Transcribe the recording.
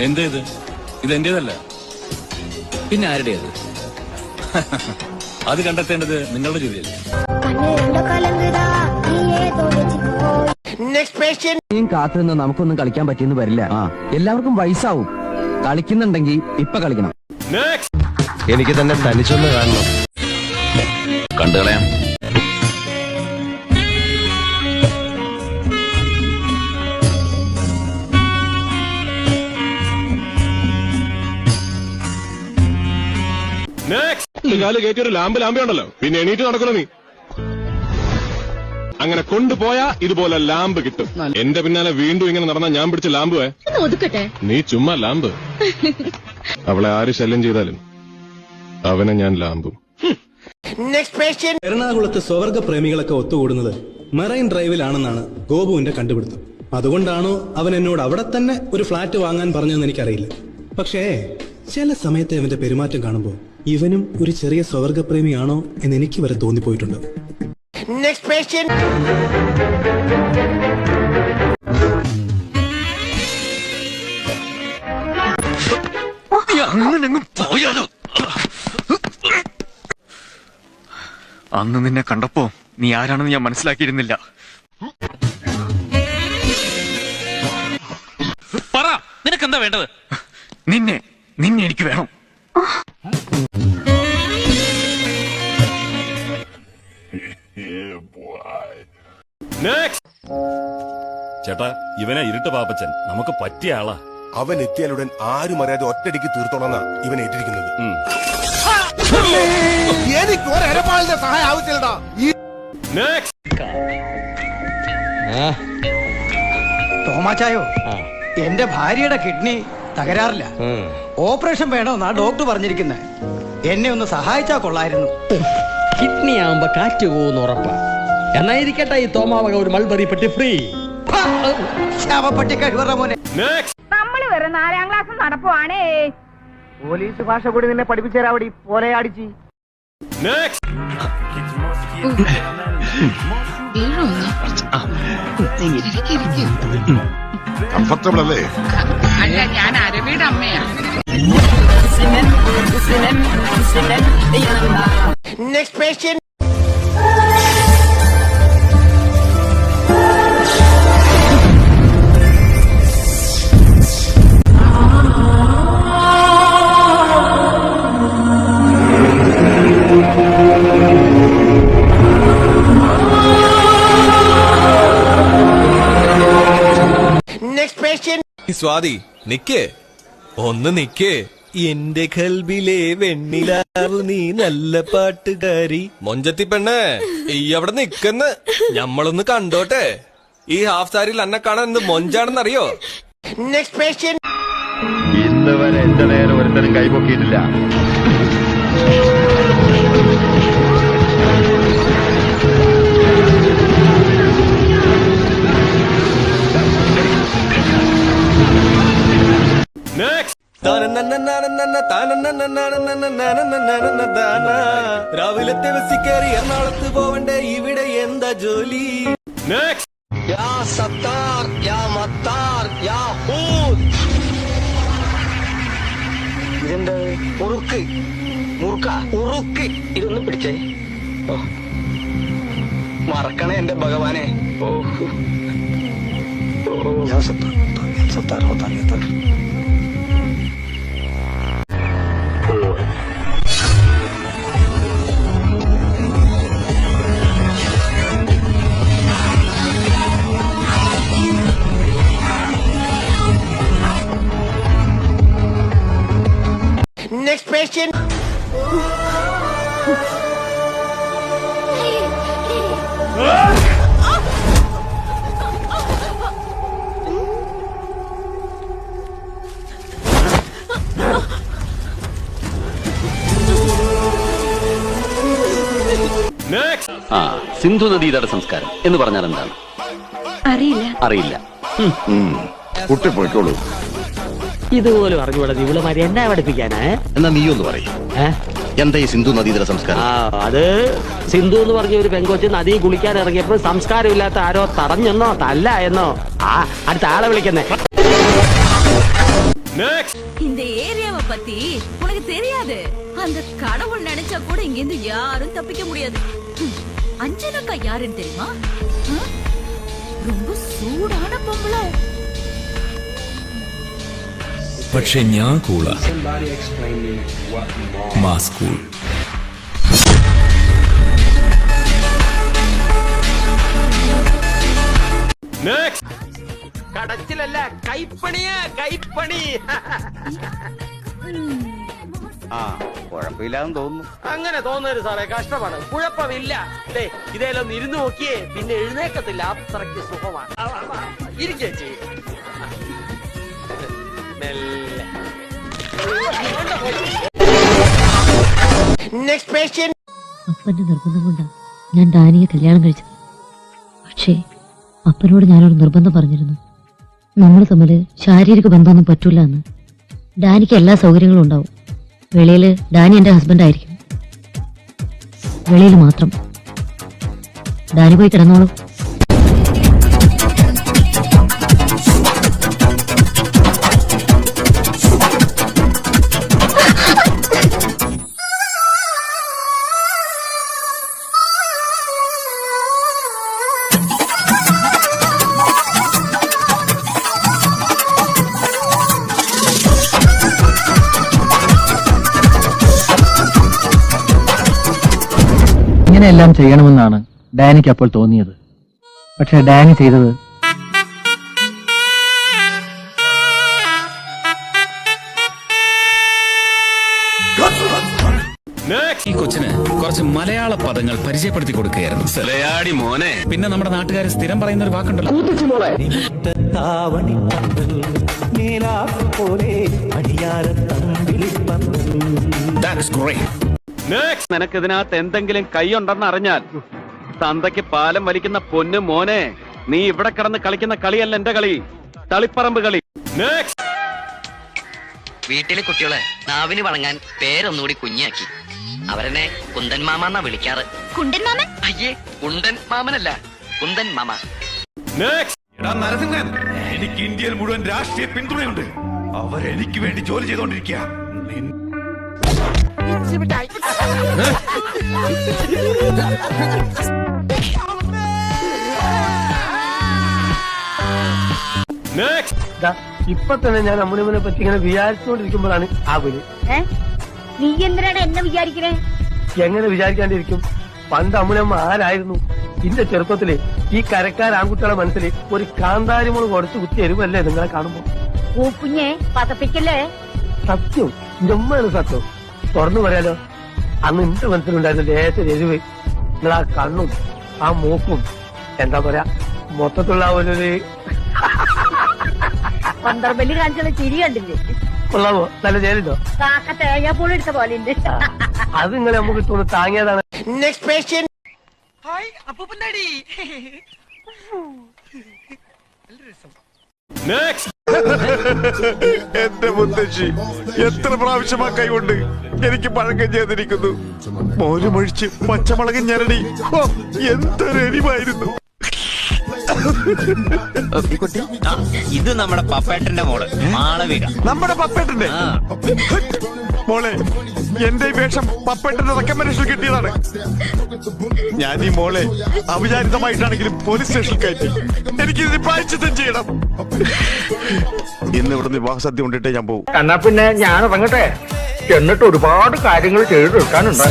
എന്തേത് ഇത്? എന്റേതല്ല പിന്നെ ആരുടേത്? അത് കണ്ടെത്തേണ്ടത് നിങ്ങളുടെ ജോലിയല്ലേ. കാത്തിരുന്ന് നമുക്കൊന്നും കളിക്കാൻ പറ്റിയെന്ന് വരില്ല. എല്ലാവർക്കും വയസ്സാവും. കളിക്കുന്നുണ്ടെങ്കിൽ ഇപ്പൊ കളിക്കണം. എനിക്ക് തന്നെ തനിച്ചൊന്ന് കാണണം. കണ്ടു കളയാം. കാൽ കയറ്റി ഒരു ലാമ്പ് ലാമ്പുണ്ടല്ലോ പിന്നെ എണീറ്റ് നടക്കണോ നീ? അങ്ങനെ കൊണ്ടുപോയാ ഇതുപോലെ ലാമ്പ് കിട്ടും. എന്റെ പിന്നാലെ വീണ്ടും ഇങ്ങനെ നടന്ന ഞാൻ പിടിച്ച ലാമ്പ് ഒതുക്കട്ടെ? നീ ചുമ്മാ ലാമ്പ്. അവളെ ആര് ശല്യം ചെയ്താലും അവനെ ഞാൻ ലാമ്പും. എറണാകുളത്ത് സ്വവർഗ പ്രേമികളൊക്കെ ഒത്തുകൂടുന്നത് മെറൈൻ ഡ്രൈവിലാണെന്നാണ് ഗോപുവിന്റെ കണ്ടുപിടുത്തം. അതുകൊണ്ടാണോ അവൻ എന്നോട് അവിടെ തന്നെ ഒരു ഫ്ളാറ്റ് വാങ്ങാൻ പറഞ്ഞതെന്ന് എനിക്കറിയില്ല. പക്ഷേ ചില സമയത്ത് അവന്റെ പെരുമാറ്റം കാണുമ്പോൾ ഇവനും ഒരു ചെറിയ സ്വവർഗപ്രേമിയാണോ എന്ന് എനിക്ക് വരെ തോന്നിപ്പോയിട്ടുണ്ട്. അന്ന് നിന്നെ കണ്ടപ്പോ നീ ആരാണെന്ന് ഞാൻ മനസ്സിലാക്കിയിരുന്നില്ല. പറ നിനക്ക് എന്താ വേണ്ടത്? നിന്നെ നിന്നെ എനിക്ക് വേണം. ചേട്ടാ ഇവനെ ഇരുട്ട് പാപ്പച്ചൻ. നമുക്ക് പറ്റിയ ആളാ. അവൻ എത്തിയാലുടൻ ആരും അറിയാതെ ഒറ്റടിക്ക് തീർത്തോളന്നാ ഇവൻ ഏറ്റിരിക്കുന്നത്. എനിക്ക് ഒരപാളിന്റെ സഹായം ആവശ്യമില്ലടാ. തോമാച്ചായോ എന്റെ ഭാര്യയുടെ കിഡ്നി തകരാറില്ല. ഓപ്പറേഷൻ വേണമെന്നാ ഡോക്ടർ പറഞ്ഞിരിക്കുന്നത് എന്നെ ഒന്ന് സഹായിച്ചാ കൊള്ളായിരുന്നു. കിഡ്നി ആവുമ്പോ കാറ്റ് പോകുന്നു ഉറപ്പാ. എന്നാ ഇരിക്കട്ടെ ഈ തോമാവക ഒരു മൾബറി പെട്ടി ഫ്രീ ശവപ്പെട്ടി കഴിവറ മോനെ നമ്മൾ വെറും നാലാം ക്ലാസ് നടപ്പുവാണേ പോലീസ് ഭാഷ കൂടി നിന്നെ പഠിപ്പിച്ചേരാവടി പോലെ അടിച്ച് കംഫർട്ടബിൾ അല്ലേ അല്ല ഞാൻ അരവിയുടെ അമ്മയാ സ്വാതി നിക്കേ. ഒന്ന് നിക്കേ. എന്റെ കൽബിലെ വെണ്ണിലാവു നീ നല്ല പാട്ടുകാരി. മൊഞ്ചത്തി പെണ്ണേ ഈ അവിടെ നിക്കുന്ന ഞമ്മളൊന്ന് കണ്ടോട്ടെ. ഈ ഹാഫ് സാരിയിൽ അന്നെ കാണാൻ എന്ത് മൊഞ്ചാണെന്നറിയോ? ഇന്ന് വരെ എന്റെ നേരെ ഒരുത്തരും കൈപൊക്കിയിട്ടില്ല രാവിലത്തെ ബസ്സിൽ കയറി എറണാകുളത്ത് പോവണ്ടേ? ഇവിടെ എന്താ ജോലി? യാ സത്താർ യാ മത്താർ യാ ഹൂത്ത് ഇതെന്താ? ഉറുക്ക്. മുറുക്ക. ഉറുക്ക്. ഇതൊന്നും പിടിച്ചേ. ഓ. മറക്കണേ എന്റെ ഭഗവാനെ. ഓ. ഓ. ഞാൻ സത്താർ, ഞാൻ സത്താർ, സത്താർ, സത്താർ. ആ സിന്ധു നദീതട സംസ്കാരം എന്ന് പറഞ്ഞാൽ എന്താണ്? അറിയില്ല. അറിയില്ല. കുട്ടി പോയിക്കോളൂ ഇതുപോലും അറിഞ്ഞൂടാ ഇവളുമാരി എന്നാ പഠിപ്പിക്കാനാ എന്നാ നീ ഒന്ന് പറയും ഏ? എന്താ ഈ സിന്ധു നദീതട സംസ്കാരം ആ അത് സിന്ധു എന്ന് പറഞ്ഞ ഒരു പെങ്കൊച്ച് നദി കുളിക്കാൻ ഇറങ്ങിയപ്പോൾ സംസ്കാരമില്ലാത്ത ആരോ തടഞ്ഞെന്നോ തല്ല എന്നോ ആ അടുത്ത ആളെ വിളിക്കുന്നേ இந்த ஏரியாவை பத்தி உனக்கு தெரியாது அந்த கடவுள் நினைச்சா கூட இங்க இருந்து யாரும் தப்பிக்க முடியாது ஹம், அஞ்சனக்கா யாருன்னு தெரியுமா പക്ഷെ ഞാൻ കൂള മാസ് കൂൾ കടച്ചിലല്ല കൈപ്പണിയാ കൈപ്പണി. ആ കുഴപ്പമില്ലാന്ന് തോന്നുന്നു. അങ്ങനെ തോന്നരുത് സാറേ കഷ്ടമാണ്. കുഴപ്പമില്ല. ദേ, ഇതേലൊന്ന് ഇരുന്ന് നോക്കിയേ പിന്നെ എഴുന്നേക്കത്തില്ല. അത്രയ്ക്ക് സുഖമാണ്. ഇരിക്കേ ചെയ്യും അപ്പന്റെ നിർബന്ധം കൊണ്ടാണ് ഞാൻ ഡാനിയെ കല്യാണം കഴിച്ചത്. പക്ഷേ അപ്പനോട് ഞാനൊരു നിർബന്ധം പറഞ്ഞിരുന്നു. നമ്മൾ തമ്മിൽ ശാരീരിക ബന്ധമൊന്നും പറ്റൂല എന്ന്. ഡാനിക്ക് എല്ലാ സൗകര്യങ്ങളും ഉണ്ടാവും. വെളിയിൽ ഡാനി എന്റെ ഹസ്ബൻഡ് ആയിരിക്കും. വെളിയിൽ മാത്രം. ഡാനി പോയി കിടന്നോളൂ. ഇങ്ങനെയെല്ലാം ചെയ്യണമെന്നാണ് ഡാനിക്ക് അപ്പോൾ തോന്നിയത്. പക്ഷെ ഡാനി ചെയ്തത് ഈ കൊച്ചിന് കുറച്ച് മലയാള പദങ്ങൾ പരിചയപ്പെടുത്തി കൊടുക്കുകയായിരുന്നു. സലയാടി മോനെ. പിന്നെ നമ്മുടെ നാട്ടുകാർ സ്ഥിരം പറയുന്ന ഒരു വാക്കുണ്ടല്ലോ. That's great. നിനക്ക് ഇതിനകത്ത് എന്തെങ്കിലും കൈയുണ്ടെന്ന് അറിഞ്ഞാൽ തന്തയ്ക്ക് പാലം വലിക്കുന്ന പൊന്നു മോനെ നീ ഇവിടെ കിടന്ന് കളിക്കുന്ന കളിയല്ല എന്റെ കളി. തളിപ്പറമ്പ് കളി. വീട്ടിലെ കുട്ടികളെ നാവിന് വണങ്ങാൻ പേരൊന്നുകൂടി കുഞ്ഞാക്കി. അവരെന്നെ കുന്തൻ മാമ എന്നാ വിളിക്കാറ്. കുണ്ടൻ മാമൻ? അയ്യേ കുണ്ടൻ മാമനല്ല കുന്തൻ മാമ. നരസിംഹൻ എനിക്ക് ഇന്ത്യയിൽ മുഴുവൻ രാഷ്ട്രീയ പിന്തുണയുണ്ട്. അവരെനിക്ക് വേണ്ടി ജോലി ചെയ്തോണ്ടിരിക്കുക ഇപ്പൊ തന്നെ ഞാൻ അമ്മുനിമനെ പറ്റി ഇങ്ങനെ വിചാരിച്ചുകൊണ്ടിരിക്കുമ്പോഴാണ് ആ വിളി നീ എന്തിനാണ് എന്നെ വിചാരിക്കണേ? എങ്ങനെ വിചാരിക്കാണ്ടിരിക്കും? പണ്ട് അമ്മുനമ്മ ആരായിരുന്നു? ഇന്റെ ചെറുപ്പത്തിൽ ഈ കരക്കാർ ആൺകുട്ടികളെ മനസ്സിൽ ഒരു കാന്താരിമോൾ കുറച്ച് കുത്തി തരുമല്ലേ നിങ്ങളെ കാണുമ്പോ? ഓ കുഞ്ഞേ പതപ്പിക്കല്ലേ? സത്യം. ജമ്മാണ് സത്യം. തുറന്നു പറയാലോ. അന്ന് എന്റെ മനസ്സിലുണ്ടായിരുന്ന ലേശ എരിവ് നിങ്ങൾ ആ കണ്ണും ആ മൂക്കും എന്താ പറയാ മൊത്തത്തിലുള്ള ആ ഒരു പന്തർബല്ലി കാണിച്ചുള്ള ചിരി കണ്ടില്ലേ? കൊള്ളാമോ? നല്ല ചേരുണ്ടോ കാക്ക തേങ്ങാപ്പൂൾ എടുത്ത പോലെ ഉണ്ട് അത് ഇങ്ങനെ നമുക്ക് തോന്നുന്നു താങ്ങിയതാണ്. നെക്സ്റ്റ് പേഷ്യൻ എന്റെ മുത്തശ്ശി എത്ര പ്രാവശ്യമാ കൈകൊണ്ട് എനിക്ക് പഴക്കം ചെയ്തിരിക്കുന്നു? മോരുമൊഴിച്ച് പച്ചമുളക് ഞരടി. എന്തൊരു എരിവായിരുന്നു. ഇത് നമ്മുടെ പപ്പേട്ടന്റെ മോൾ. മാളവിക നമ്മുടെ പപ്പേട്ടന്റെ? മോളെ എന്റെ ഈ വേഷം പപ്പേട്ടന്റെ റെക്കമെൻഡേഷൻ കിട്ടിയതാണ്. ഞാൻ ഈ മോളെ അവിചാരിതമായിട്ടാണെങ്കിലും പോലീസ് സ്റ്റേഷനിൽ കയറ്റി. എനിക്ക് ഇതിന് പ്രായച്ചിത്തം ചെയ്യണം. ഇന്ന് ഇവിടുന്ന് വിവാഹ സദ്യ കൊണ്ടിട്ടേ ഞാൻ പോകും എന്നാ പിന്നെ ഞാൻ ഇറങ്ങട്ടെ? എന്നിട്ട് ഒരുപാട് കാര്യങ്ങൾ ചെയ്തു തീർക്കാനുണ്ട്.